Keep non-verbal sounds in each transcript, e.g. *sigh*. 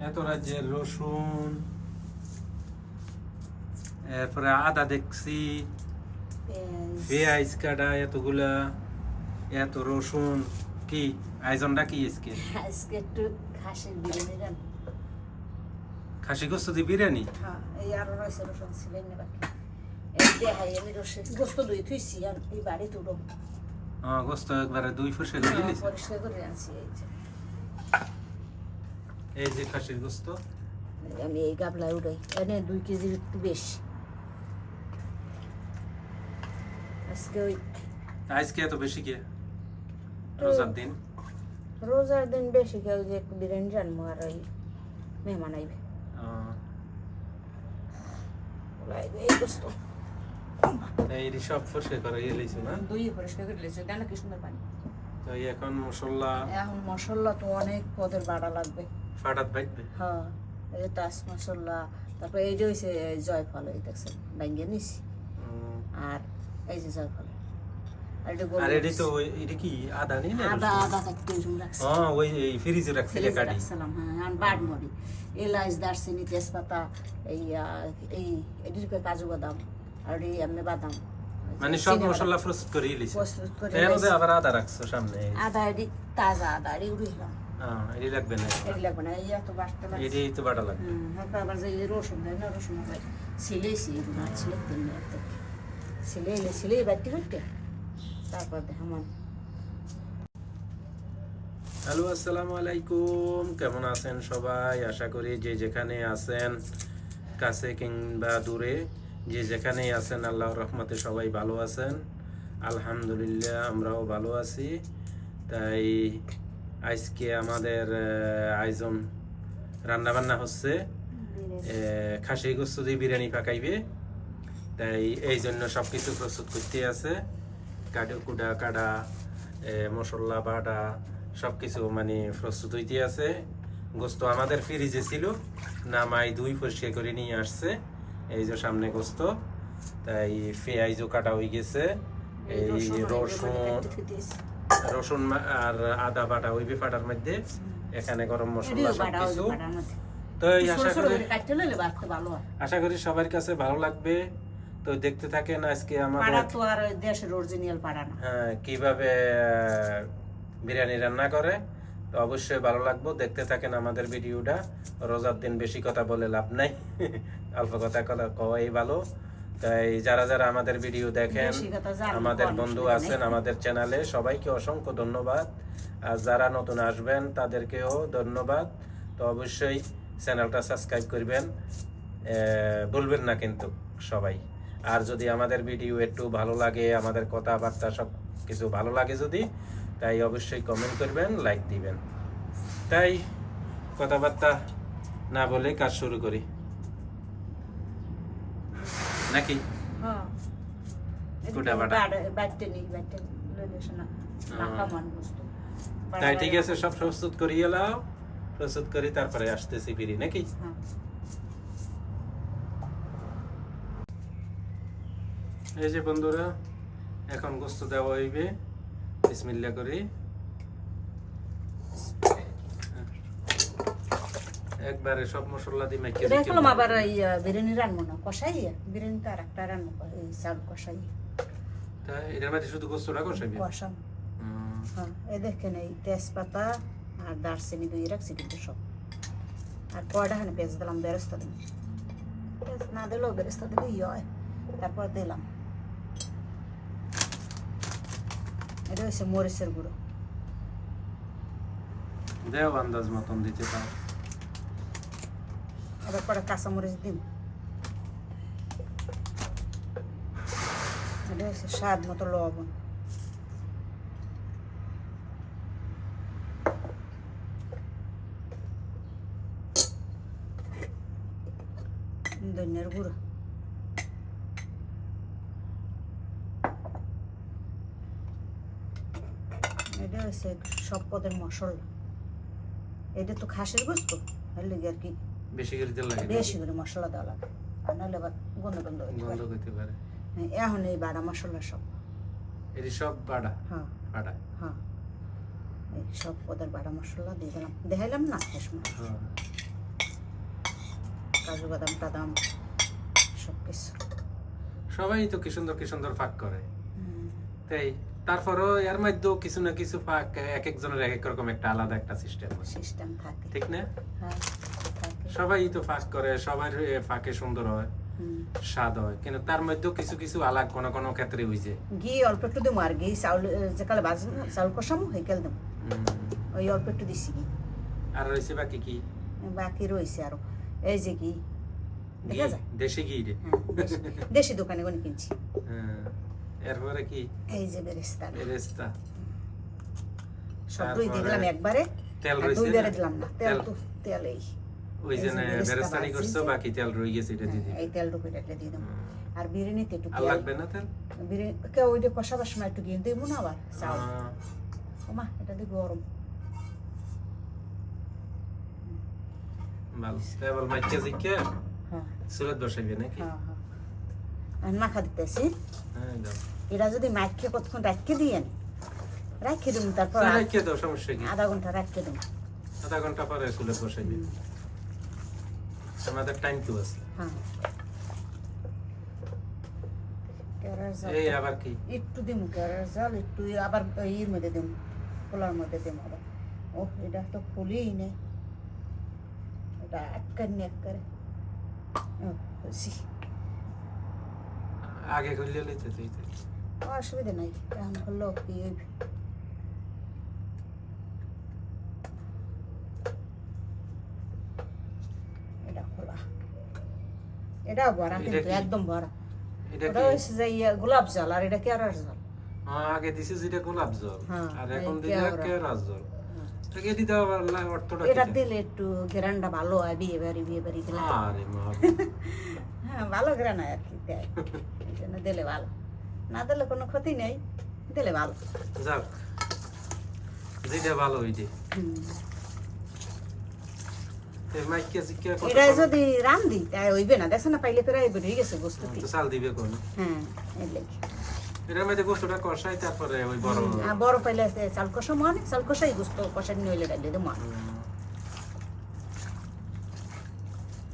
এত রাজ্যের রসুন এরপরে আদা দেখছি পেঁয়াজ। কাটা এতগুলা এত রসুন কি আয়োজনটা কি আজকে? আজকে একটু খাসির বিরিয়ানি খাসি গোস্ত দিয়ে বিরিয়ানি? হ্যাঁ এই আরও রয়েছে রসুন ছিলেন না বাকি। এই দেখাই আমি রসুন গোস্ত দই থুইছি আর এই বাড়ি তুলো আহ, গোস্ত একবারে দুই ফুসে দিয়ে দিছে। পরিষ্কার করে আনছি এই এই যে খাসির গোস্ত। আমি এই গাবলায় উড়াই। এনে দুই কেজির একটু বেশি। আজকে ওই আজকে এত বেশি কে? রোজার দিন। রোজার দিন বেশি কেউ যে একটু বিরিয়ানি রান্না আর ওই মেহমান আইবে। এই গোস্ত। এই সব ফুসে করে ইয়ে না? দুই পরিষ্কার করে লেছে কেন কি সুন্দর পানি? তো এখন মশলা এখন মশলা তো অনেক পদের বাড়া লাগবে। ফাটাত বাইবে হ্যাঁ এই যে টাচ মশলা তারপরে এই যে হয়েছে জয়ফল এই দেখছেন ভাঙ্গিয়ে নিছি। আর এই যে জয়ফল। আর এটি তো ওই- কি আদা নেই না আদা আদা থাকতে রাখছি। হ্যাঁ ওই ফ্রিজে রাখছিলে কাটি রাখছিলাম হ্যাঁ আর বাট এলাচ দারচিনি তেজপাতা এই এই এটির কাজু বাদাম আর এই এমনি বাদাম। মানে সব মশলা প্রস্তুত করে লিছে প্রস্তুত করে এর মধ্যে রাখছি। আবার আদা রাখছো সামনে। আদা এটি তাজা আদা এটি উড়িলাম এটি লাগবে না এটি লাগবে না এই লাগছে। এটি তো বাটা লাগবে। তারপর আবার যে রসুন দেয় না রসুন সিলেছি আর তিন সিলে এলে সিলে বাটি তারপর আমার। হ্যালো আসসালামু আলাইকুম। কেমন আছেন সবাই? আশা করি যে যেখানে আছেন কাছে কিংবা দূরে যে যেখানে আছেন আল্লাহর রহমতে সবাই ভালো আছেন। আলহামদুলিল্লাহ আমরাও ভালো আছি। তাই আজকে আমাদের আয়োজন রান্না বান্না হচ্ছে খাসি গোস্ত দিয়ে বিরিয়ানি পাকাইবে। তাই এই জন্য সব কিছু প্রস্তুত করতে আছে। কাডু কুডা এ, মশলা বাটা সব কিছু মানে প্রস্তুত হইতে আছে। গোস্ত আমাদের ফ্রিজে ছিল নামাই দুই পরিষ্কার করে নিয়ে আসছে। এই যে সামনে গোস্ত তাই পেঁয়াজও কাটা হয়ে গেছে। এই রসুন রসুন আর আদা বাটা হইবে ফাটার মধ্যে এখানে গরম মশলা সব কিছু তো এই আশা করি আশা করি সবার কাছে ভালো লাগবে। তো দেখতে থাকেন আজকে আমাদের তো আর দেশের অরিজিনাল পাড়া না। হ্যাঁ, কীভাবে বিরিয়ানি রান্না করে তো অবশ্যই ভালো লাগবে। দেখতে থাকেন আমাদের ভিডিওটা। রোজার দিন বেশি কথা বলে লাভ নাই। *laughs* অল্প কথা কথা কওয়াই ভালো। তাই যারা যারা আমাদের ভিডিও দেখেন আমাদের বন্ধু আছেন আমাদের চ্যানেলে সবাইকে অসংখ্য ধন্যবাদ। আর যারা নতুন আসবেন তাদেরকেও ধন্যবাদ। তো অবশ্যই চ্যানেলটা সাবস্ক্রাইব করবেন। আহ, ভুলবেন না কিন্তু সবাই। আর যদি আমাদের ভিডিও একটু ভালো লাগে আমাদের কথাবার্তা সব কিছু ভালো লাগে যদি তাই অবশ্যই কমেন্ট করবেন লাইক দিবেন। তাই কথাবার্তা না বলে কাজ শুরু করি। বস্তু। তাই ঠিক আছে সব প্রস্তুত করিয়ে এলাও প্রস্তুত করি তারপরে আসতেছি ফিরি নাকি? হ্যাঁ। এই যে বন্ধুরা এখন গোস্ত দেওয়া হইবে। বিসমিল্লা করি। একবারে সব মশলা দিয়ে মেখে এটা করলাম আবার এই বিরিয়ানি রান্না না কষাই বিরিয়ানি তো আর একটা রান্না করে এই চাল কষাই। তা এটার মধ্যে শুধু গোস্তটা কষাইবে? কষাম। হ্যাঁ এই দেখেন এই তেজপাতা আর দারচিনি দুই রাখছি কিন্তু সব। আর কয়টা খানে পেঁয়াজ দিলাম বেরেস্তা দিলাম। পেঁয়াজ না দিলেও বেরেস্তা দিলে ইয়ে হয় তারপর দিলাম। এটা হচ্ছে মরিচের গুঁড়ো। দেও আন্দাজ মতন দিতে পারো। এবার পরে কাঁচামরিচ দিন এটা হচ্ছে স্বাদ মতো লবণ। ধনিয়ার গুঁড়ো। এটা হচ্ছে সব পদের মশলা। এটা তো খাসির গোস্ত, এর লেগে আর কি বেশি করে তেল লাগে। বেশি করে মশলা দেওয়া লাগে। আর নাহলে আবার গন্ধ গন্ধ গন্ধ পারে। হ্যাঁ, এখন এই বাড়া মশলা সব। এটি সব বাড়া হ্যাঁ। বাড়া হ্যাঁ। এই সব পদের বাড়া মশলা দিয়ে দিলাম। দেখাইলাম না? হ্যাঁ। কাজু বাদাম টাদাম সব কিছু সবাই তো কি সুন্দর কি সুন্দর ফাঁক করে। তাই তারপরও এর মধ্যেও কিছু না কিছু ফাঁক এক একজনের এক এক রকম একটা আলাদা একটা সিস্টেম সিস্টেম থাকে। ঠিক না? হ্যাঁ। সবাই তো ফাঁক করে সবার ফাঁকে সুন্দর হয় স্বাদ হয়। কিন্তু তার মধ্যেও কিছু কিছু আলাগ কোনো কোনো ক্ষেত্রে ঘি অল্প একটু দেবো আর ঘি চাউল যে কালে বাজবো চাউল কষামো হয়ে গেল দেবো ওই অল্প একটু দিছি ঘি। আর রয়েছে বাকি কি? বাকি রয়েছে আরও। এই যে ঘি। দেশি ঘি রে। হ্যাঁ দেশি- দোকানে কোনে কিনছি। হ্যাঁ। এরপরে কি? এই যে বেরেস্তা। বেরেস্তা। সব দুই দিয়ে দিলাম একবারে। তেল দুই দিলাম না। তেল। তো তেল এই ওই যে যে বেরেস্তা বেরেস্তারি করছ বাকি তেল রয়ে গেছে এটা দিয়ে হ্যাঁ। এই তেল টুকু এটা দিয়ে আর বিরিয়ানিতে একটু আর লাগবে না তেল? বিরিয়ানি ওইটা কষাবার সময় একটু গিয়ে দেবো না আবার? চাউল ওমা এটা দিয়ে গরম। ভালো। তেল মাইকে জিকে হ্যাঁ। সুরত বসাইবে নাকি? হ্যাঁ হ্যাঁ। মাখা দিতেছি। হ্যাঁ এটা যদি মাখে কতক্ষণ রাখতে দিয়েন? রাখে দেবো তারপর আধ- দাও সমস্যা কি? আধা ঘণ্টা রাখতে দেবো আধা ঘণ্টা পরে সুরত বসাইবে। আমাদের টাইম আছে। হ্যাঁ। এই আবার কি? একটু দিমু কেরার জাল একটু আবার ইয়ের মধ্যে দিমু পোলার মধ্যে দিমু আবার। ও এটা তো ফুলেই নেই। এটা একবার নি একবারে আগে খুললে লইতে তুই তো। অসুবিধা নাই এখন কি হইবে এটা খোলা এটাও ভরা কিন্তু একদম ভরা এটা হচ্ছে যে ইয়ে গোলাপ জল আর এটা কেরার জল। হ্যাঁ, আগে দিছে যেটা গোলাপ জল হ্যাঁ, আর এখন দিলে কেওড়া। জল। হ্যাঁ। এটি এটা দিলে একটু ঘেরানটা ভালো হয় বিয়ে বাড়ি বিয়ে বাড়ি *laughs* হ্যাঁ ভালো হয় আর কি দেয়। দিলে ভালো। না দিলে কোনো ক্ষতি নেই দিলে ভালো। যাক যেটা ভালো ওইটি হুম। মাইকে জিকে কত এটা করো? যদি রান্ধি তাই হইবে না। দেখছ না পাইলে প্রায় বেরিয়ে গেছে বস্তু তো। চাল দিবে কোন? হ্যাঁ এই লেগে। এটার মধ্যে গোস্তটা কষাই তারপরে ওই বড় হুম, আর বড় পাইলে সে চাল কষা মানে চাল কষাই গোস্ত কষা নইলে ডাইলে দেবো হুম,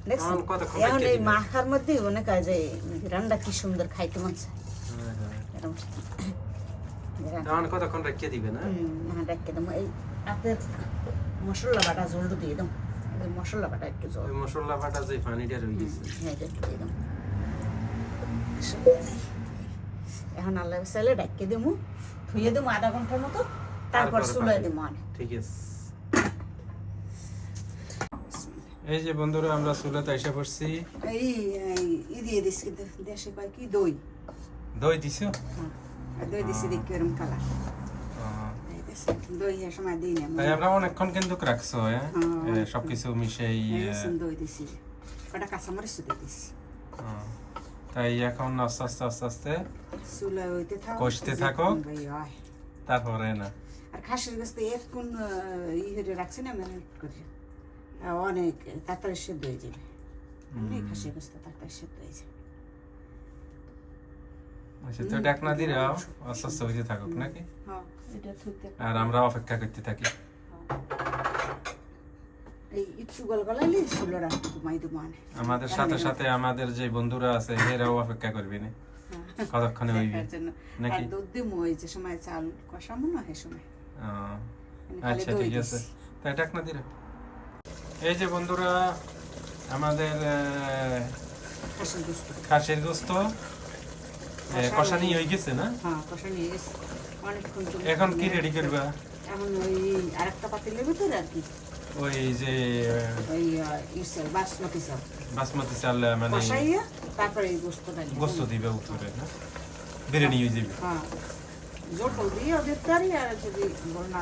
দেখছ? এখন কতক্ষণ এখন রাখিয়ে এই দিবে? মাখার মধ্যে হয় যে রান্না কি সুন্দর খাইতে মন চায়। হ্যাঁ, হ্যাঁ। তখন কতক্ষণ রেখে দিবে না? হুম, হ্যাঁ রেখে দেবো এই আপনার মশলা বাটা জলটা দিয়ে দাও এই মশলা বাটা একটু জল। ওই মশলা বাটা যে পানিটা রয়ে গেছে হ্যাঁ এটা একটু দিয়ে দাও। এখন আল্লাহ সালে ডাকিয়ে দেবো ধুয়ে দেবো আধা ঘণ্টার মতো তারপর পাঠাবো। দেবো ঠিক আছে। এই যে বন্ধুরা আমরা চুলাতে এসে পড়ছি। এই ই দিয়ে কিন্তু দেশে কয় কি? দই। দই দিছো? হ্যাঁ, দই দিছি দেখি এরকম কালার। সময় দিই না তাই আমরা অনেকক্ষণ কিন্তু রাখছো হ্যাঁ? হ্যাঁ। এ, সবকিছু মিশাই এই এ, দিছি, দই দিছি। কটা কাঁচামরিচ দিছি। তাই এখন আস্তে আস্তে আস্তে আস্তে চুলা হইতে থাকো কষতে থাকো। তারপরে না। আর খাসির গাছ তো এরকম ই হয়ে রাখছে না মানে করে। অনেক তাড়াতাড়ি সেদ্ধ হয়ে যাবে। অনেক খাসির তাড়াতাড়ি সেদ্ধ হয়ে যাবে। আচ্ছা তো ডাকনা দিলে আস্তে আস্তে হইতে থাকুক নাকি? হ্যাঁ। আর আমরা অপেক্ষা করতে থাকি মানে আমাদের সাথে সাথে আমাদের যে বন্ধুরা আছে এরাও অপেক্ষা করবি না কতক্ষণে হইবে নাকি? দুধ দিমু ওই যে সময় চাল কষামো না সে সময় আচ্ছা ঠিক আছে। তাই দিলে এই যে বন্ধুরা আমাদের খাসির গোস্ত কষানি হয়ে গেছে না হ্যাঁ কষা নিয়ে গেছি এখন কি রেডি করবা? এখন ওই আরেকটা পাতিলের ভিতরে আর কি। ওই যে ওই আহ, ই বাসমতি চাল। বাসমতি চাল মানে কষাইয়া তারপরে এই গোস্তটা গোস্ত দিবে উপরে না? বিরিয়ানি হয়ে যাবে। হ্যাঁ। জোটল দিয়ে ওদের তারি আর যদি বল না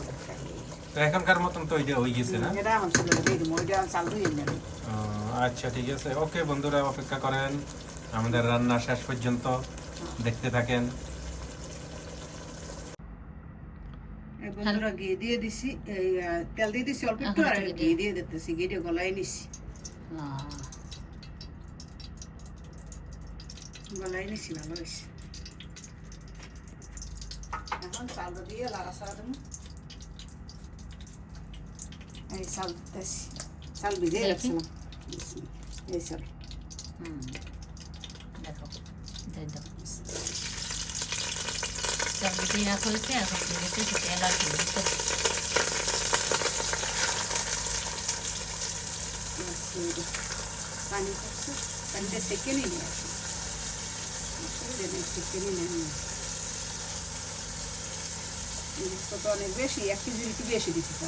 ওদের তারি তো এখনকার মতন তো ওইটা হয়ে গেছে না? এটা দিব ওইটা চাল ধুয়ে আচ্ছা ঠিক আছে। ওকে বন্ধুরা অপেক্ষা করেন। আমাদের রান্না শেষ পর্যন্ত। দেখতে থাকেন। বন্ধুরা ঘি দিয়ে দিছি এই আহ, তেল দিয়ে দিছি অল্প একটু আর ঘি দিয়ে দিতেছি ঘিটা গলায় নিছি গলায় নিছি ভালো হয়েছে এখন চাল দিয়ে লাড়া সারা দেবো এই চাল দিতেছি চাল ভিজে রাখছিলাম এই চাল হুম দেখো দিয়ে হয়েছে এখন দিয়ে দিতে এলাচ দিতে পানি পানিটা সেকে নিই না অসুবিধা নেই সেকে নিই তো অনেক বেশি এক কেজির একটু বেশি দিচ্ছি তো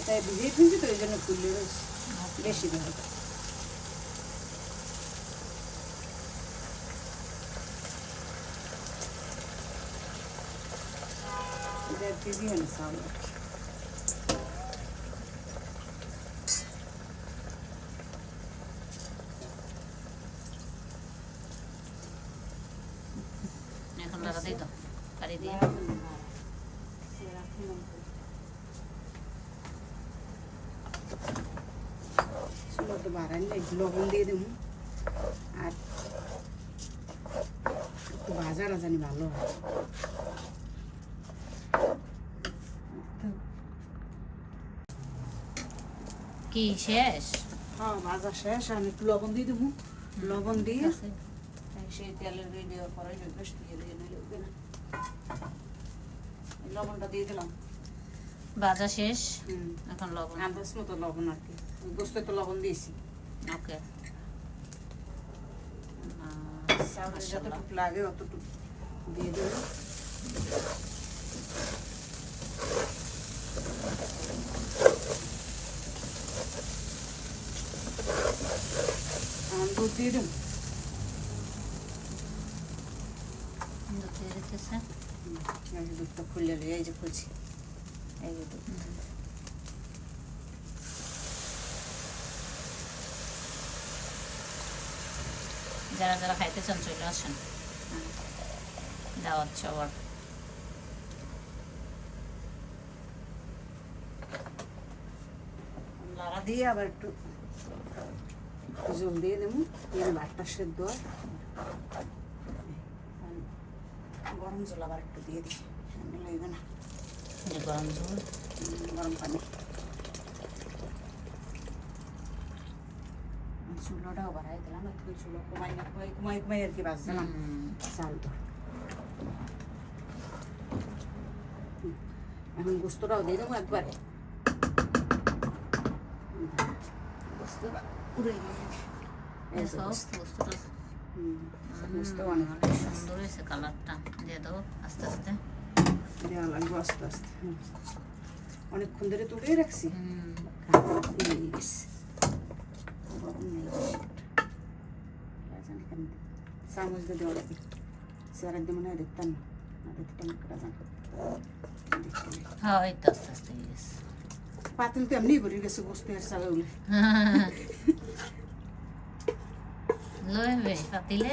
এটা ভিজিয়ে ফেলছি তো ওই জন্য ফুললে বেশি দেওয়া না চাউল এখন দাদা দিয়ে দাও পারি দিয়ে তো একটু লবণ দিয়ে দেবো আর একটু ভাজাটা জানি ভালো হয় কি শেষ? হ্যাঁ ভাজা শেষ আমি একটু লবণ দিয়ে দেবো। লবণ দিয়ে সেই তেলের দিয়ে দেওয়ার পরে বেশ দিয়ে দিয়ে নিলে না। লবণটা দিয়ে দিলাম। ভাজা শেষ? এখন লবণ। আন্দাজ মতো লবণ আর কি। গোস্তে তো লবণ দিয়েছি। ওকে। যতটুকু লাগে অতটুকু দিয়ে দেবো এখন দুধ দিয়ে দেবো এই যে দুধটা খুললে এই যে খুলছি এই যে দুধ যারা যারা খাইতে চান চলে আসেন দাওয়াত সবার লাড়া দিয়ে আবার একটু জল দিয়ে দেবো দিয়ে ভাতটা সেদ্ধ গরম জল আবার একটু দিয়ে দিই। ঠান্ডা লাগবে না। গরম উম, গরম পানি। চুলোটাও বাড়াই দিলাম। একটু চুলো কমাই না কমাই কমাই কমাই আর কি বাজছিলাম হুম, চাল তো। হুম, এখন গোস্তটাও দিয়ে দেবো একবারে। হুম, গোস্তটা পুরো এই যে দেখো, গোস্ত। বস্তুটা হুম, হুম, গোস্ত অনেক অনেক সুন্দর হয়েছে কালারটা দিয়ে দাও আস্তে আস্তে দেওয়া লাগবে আস্তে আস্তে হুম। অনেকক্ষণ ধরে তুলেই রাখছি হুম, খাবার ফুরিয়ে গেছে গরম নেই বেশি একটা। রাজান কেন দিই? চামচ দিয়ে দেওয়া লাগে স্যার একদম মনে হয় দেখতাম না না দেখতাম না রাজান দেখতাম না। হ্যাঁ এই তো আস্তে আস্তে হয়ে গেছে পাতিল তো এমনি ভরে গেছে বসতে আর চাবে বলে লইবে পাতিলে?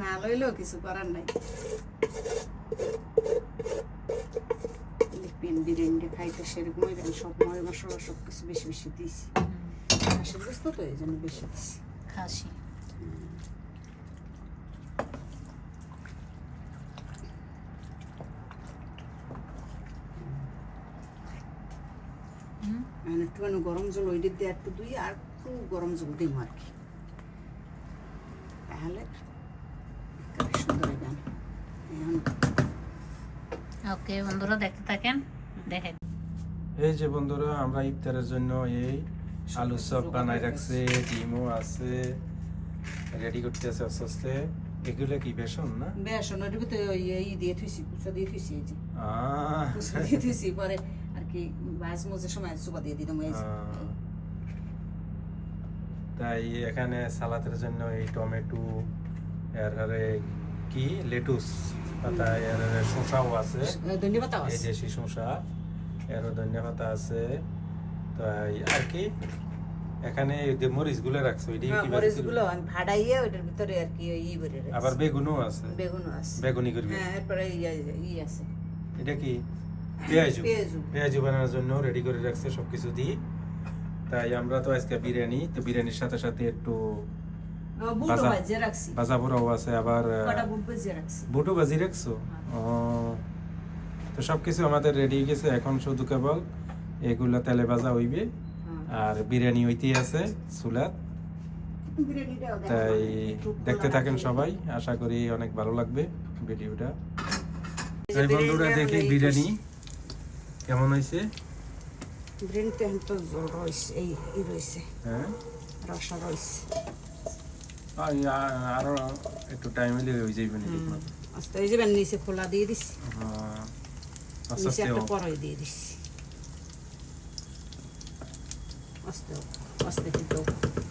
না লইলেও কিছু করার নাই। পেন বিরিয়ানি খাইতে সেরকমই দেন সব ময় মশলা সব কিছু বেশি বেশি দিয়েছি। হাঁসের গোস্ত তো এই জন্য বেশি দিয়েছি খাসি হুম, এখন একটুখানি গরম জল ওই দিয়ে একটু দুই আর একটু গরম জল দিই আর কি। তাহলে সুন্দর ওকে বন্ধুরা দেখতে থাকেন দেখে। এই যে বন্ধুরা আমরা ইফতারের জন্য এই আলু চপ বানাই রাখছে ডিমও আছে রেডি করতে আছে আস্তে আস্তে। এগুলো কি বেসন না? বেসন ভিতরে ওই এই দিয়ে থুইছি কুচা দিয়ে থুইছি এই যে। কুচা দিয়ে থুইছি পরে কি মাছ মজের সময় চুপা দিয়ে দিতাম এই তাই এখানে সালাদের জন্য এই টমেটো এর আরে কি? লেটুস পাতা এর শসাও আছে। ধন্যবাদ এই যে শসা এরও ধনিয়া পাতা আছে। তাই আর কি? এখানে যে মরিচগুলো রাখছো এটি কি মরিচগুলো আমি ভাড়াইয়ে ওইটার ভিতরে আর কি ই ভরে আবার বেগুনও আছে। বেগুনও আছে। বেগুনি করবি? হ্যাঁ এরপরে ই- ই আছে। এটা কি? পেঁয়াজু। পেঁয়াজু। বানানোর জন্য রেডি করে রাখছে সবকিছু দিয়ে। তাই আমরা তো আজকে বিরিয়ানি তো বিরিয়ানির সাথে সাথে একটু ভাজা। পোড়াও আছে আবার বুট ভাজি রাখছো। ও তো সবকিছু আমাদের রেডি হয়ে গেছে। এখন শুধু কেবল এগুলা তেলে ভাজা হইবে হ্যাঁ, আর বিরিয়ানি হইতেই আছে চুলাত। দেখাবো। তাই দেখতে থাকেন সবাই। আশা করি অনেক ভালো লাগবে ভিডিওটা। বন্ধুরা দেখি বিরিয়ানি। কেমন হয়েছে? এখন তো রয়েছে এই ই রয়েছে। হ্যাঁ? রসা রয়েছে। আরও একটু টাইম হলে হয়ে যাইবে নাকি আস্তে এই যে বেন নিচে খোলা দিয়ে দিছি। হ্যাঁ, নিচে একটা। দিয়ে দিছি। আস্তে আস্তে কিন্তু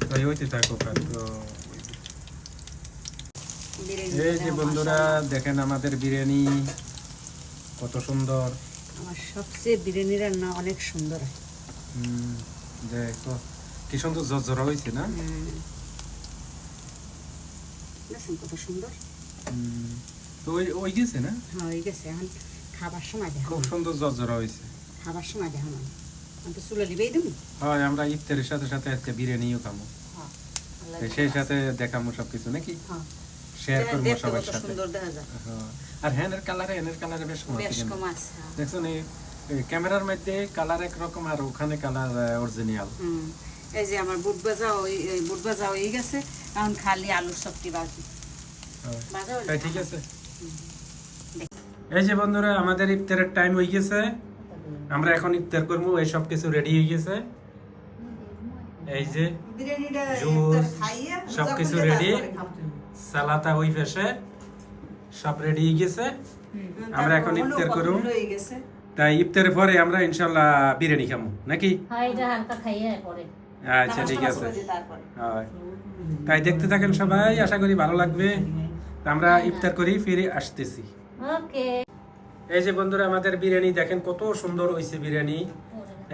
তাই হইতে থাকো এই যে বন্ধুরা দেখেন আমাদের বিরিয়ানি কত সুন্দর। আমার সবচেয়ে বিরিয়ানি রান্না অনেক সুন্দর হয়। দেখো কি সুন্দর হয়েছে না। কত সুন্দর? তো ওই ওই গেছে না? হ্যাঁ হয়ে গেছে। এখন খাবার সময় দেখো। খুব সুন্দর ঝরঝরা হয়েছে। খাবার সময় দেখো না। আমি তো চুলে লিবেই দেবো। হয় আমরা ইফতারের সাথে সাথে আজকে বিরিয়ানিও খাব। সেই সাথে দেখাবো সবকিছু নাকি? হ্যাঁ। শেয়ার করব দেখতে সবার সাথে। সুন্দর দেখা যায় হ্যাঁ। আর হ্যানের কালারে হ্যানের কালারে বেশ কম বেশ কম আছে হ্যাঁ। এই ক্যামেরার মধ্যে কালার একরকম আর ওখানে কালার অরিজিনাল এই যে আমার বুট ভাজা ওই বুট ভাজা হয়ে গেছে এখন খালি আলুর সবজি তাই ঠিক আছে। এই যে বন্ধুরা আমাদের ইফতারের টাইম হয়ে গেছে। আমরা এখন ইফতার করব এই সব কিছু রেডি হয়ে গেছে। এই যে জুস, সবকিছু রোজা সালাতা ওই ফেসে সব রেডি হয়ে গেছে। আমরা এখন ইফতার হয়ে গেছে? তাই ইফতারের পরে আমরা ইনশাল্লাহ বিরিয়ানি খাব নাকি? হয় এটা হালকা খাইয়ে পরে। আচ্ছা ঠিক আছে। তাই দেখতে থাকেন সবাই আশা করি ভালো লাগবে। তা আমরা ইফতার করি ফিরে আসতেছি। ওকে। এই যে বন্ধুরা আমাদের বিরিয়ানি দেখেন কত সুন্দর হয়েছে বিরিয়ানি।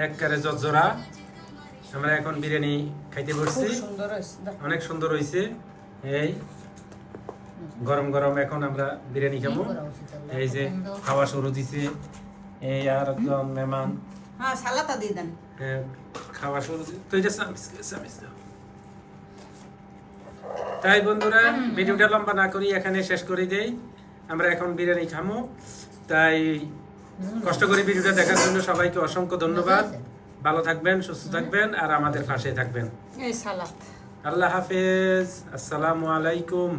একবারে জর্জরা আমরা এখন বিরিয়ানি খাইতে বসছি। অনেক সুন্দর হয়েছে এই গরম গরম এখন আমরা বিরিয়ানি খাব। এই যে খাওয়া শুরু দিছে। এই আর একজন মেহমান। হ্যাঁ সালাতা দিয়ে দেন। হ্যাঁ, খাওয়া শুরু তো সামিস তাই বন্ধুরা ভিডিওটা লম্বা না করি এখানে শেষ করে দেই। আমরা এখন বিরিয়ানি খামো। তাই কষ্ট করে ভিডিওটা দেখার জন্য সবাইকে অসংখ্য ধন্যবাদ। ভালো থাকবেন সুস্থ থাকবেন আর আমাদের পাশে থাকবেন। আল্লাহ হাফেজ। আসসালামু আলাইকুম।